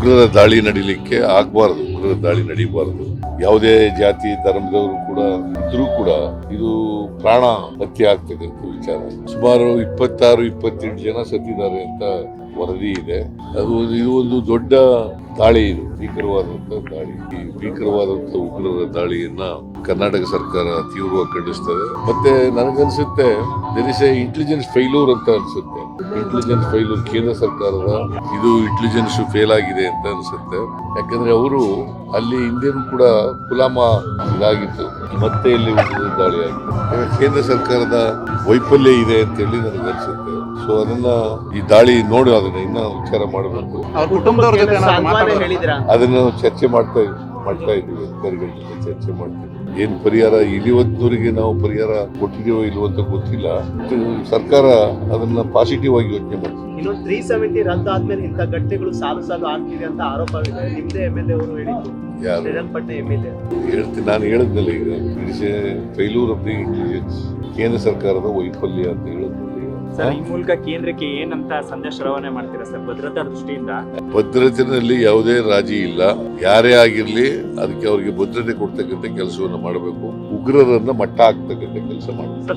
ಉಗ್ರರ ದಾಳಿ ನಡೀಲಿಕ್ಕೆ ಆಗಬಾರದು, ಉಗ್ರರ ದಾಳಿ ನಡೀಬಾರದು. ಯಾವುದೇ ಜಾತಿ, ಧರ್ಮದವರು ಕೂಡ ಇದ್ರೂ ಕೂಡ ಇದು ಪ್ರಾಣ ಹತ್ಯೆ ಅಂತ ವಿಚಾರ. ಸುಮಾರು ಇಪ್ಪತ್ತಾರು, ಇಪ್ಪತ್ತೆಂಟು ಜನ ಸತ್ತಿದ್ದಾರೆ ಅಂತ ವರದಿ ಇದೆ. ಅದು ಇದು ಒಂದು ದೊಡ್ಡ ದಾಳಿ ಇದು. ಭೀಕರವಾದಂಥ ದಾಳಿ. ಈ ಭೀಕರವಾದಂತಹ ಉಗ್ರರ ದಾಳಿಯನ್ನ ಕರ್ನಾಟಕ ಸರ್ಕಾರ ತೀವ್ರವಾಗಿ ಖಂಡಿಸ್ತದೆ. ಮತ್ತೆ ನನಗನ್ಸುತ್ತೆ there is a intelligence failure ಅಂತ ಅನ್ಸುತ್ತೆ. ಇಂಟೆಲಿಜೆನ್ಸ್ ಫೈಲೂರ್ ಕೇಂದ್ರ ಸರ್ಕಾರದ ಇದು ಇಂಟೆಲಿಜೆನ್ಸ್ ಫೇಲ್ ಆಗಿದೆ ಅಂತ ಅನ್ಸುತ್ತೆ. ಯಾಕಂದ್ರೆ ಅವರು ಅಲ್ಲಿ ಹಿಂದೆನೂ ಕೂಡ ಕುಲಾಮ ಇದಾಗಿತ್ತು. ಮತ್ತೆ ಇಲ್ಲಿ ದಾಳಿ ಆಗಿದೆ. ಕೇಂದ್ರ ಸರ್ಕಾರದ ವೈಫಲ್ಯ ಇದೆ ಅಂತ ಹೇಳಿ ನನಗೆ ಅನ್ಸುತ್ತೆ ಸೊ ಅದನ್ನ ಈ ದಾಳಿ ನೋಡಿ ಅದನ್ನ ಇನ್ನೂ ವಿಚಾರ ಮಾಡಬೇಕು. ಅವ್ರ ಕುಟುಂಬದವ್ರ ಜೊತೆ ಏನಾದ್ರು ಸಾಂತ್ವನ ಮಾತಾಡೋದು? ಹೇಳಿದ್ರ ಅದನ್ನ ಚರ್ಚೆ ಮಾಡ್ತಾ ಮಾಡ್ತಾ ಇದ್ದೀವಿ ಅಧಿಕಾರಿಗಳ ಜೊತೆ ಚರ್ಚೆ ಮಾಡ್ತೀವಿ. ಏನ್ ಪರಿಹಾರ? ಇಲ್ಲಿವತ್ತೂರಿಗೆ ನಾವು ಪರಿಹಾರ ಕೊಟ್ಟಿದೀವೋ ಇಲ್ವೋ ಅಂತ ಗೊತ್ತಿಲ್ಲ. ಇದು ಸರ್ಕಾರ ಅದನ್ನ ಪಾಸಿಟಿವ್ ಆಗಿ ಯೋಚನೆ ಮಾಡ್ತೀವಿ ಇನ್ನೊಂದು ತ್ರೀ ಸೆವೆಂಟಿ ರದ್ದು ಆದ್ಮೇಲೆ ಇಂಥ ಗಟ್ಟೆಗಳು ಸಾಲು ಸಾಲು ಆಗ್ತಿದೆ ಅಂತ ಆರೋಪವಿದೆ. ನಿಮ್ದೇ ಎಂ ಎಲ್ ಎ ಅವರು ಹೇಳಿದ್ರು ಹೇಳ್ತೀನಿ ನಾನು ಹೇಳಿದ್ನಲ್ಲ ಈಗ ಫೈಲೂರ್ ಆಫ್ ದಿ ಇಂಟೆಲಿಜೆನ್ಸ್ ಕೇಂದ್ರ ಸರ್ಕಾರದ ವೈಫಲ್ಯ ಅಂತ ಹೇಳಿದ್ನಲ್ಲ. ಸರ್ ಈ ಮೂಲಕ ಕೇಂದ್ರಕ್ಕೆ ಏನಂತ ಸಂದೇಶ ರವಾನೆ ಮಾಡ್ತೀರಾ ಸರ್ ಭದ್ರತಾ ದೃಷ್ಟಿಯಿಂದ? ಭದ್ರತಿನಲ್ಲಿ ಯಾವುದೇ ರಾಜಿ ಇಲ್ಲ. ಯಾರೇ ಆಗಿರ್ಲಿ ಅದಕ್ಕೆ ಅವರಿಗೆ ಭದ್ರತೆ ಕೊಡ್ತಕ್ಕಂಥ ಕೆಲಸವನ್ನು ಮಾಡಬೇಕು. ಉಗ್ರರನ್ನ ಮಟ್ಟ ಹಾಕ್ತಕ್ಕಂಥ ಕೆಲಸ ಮಾಡಬೇಕು.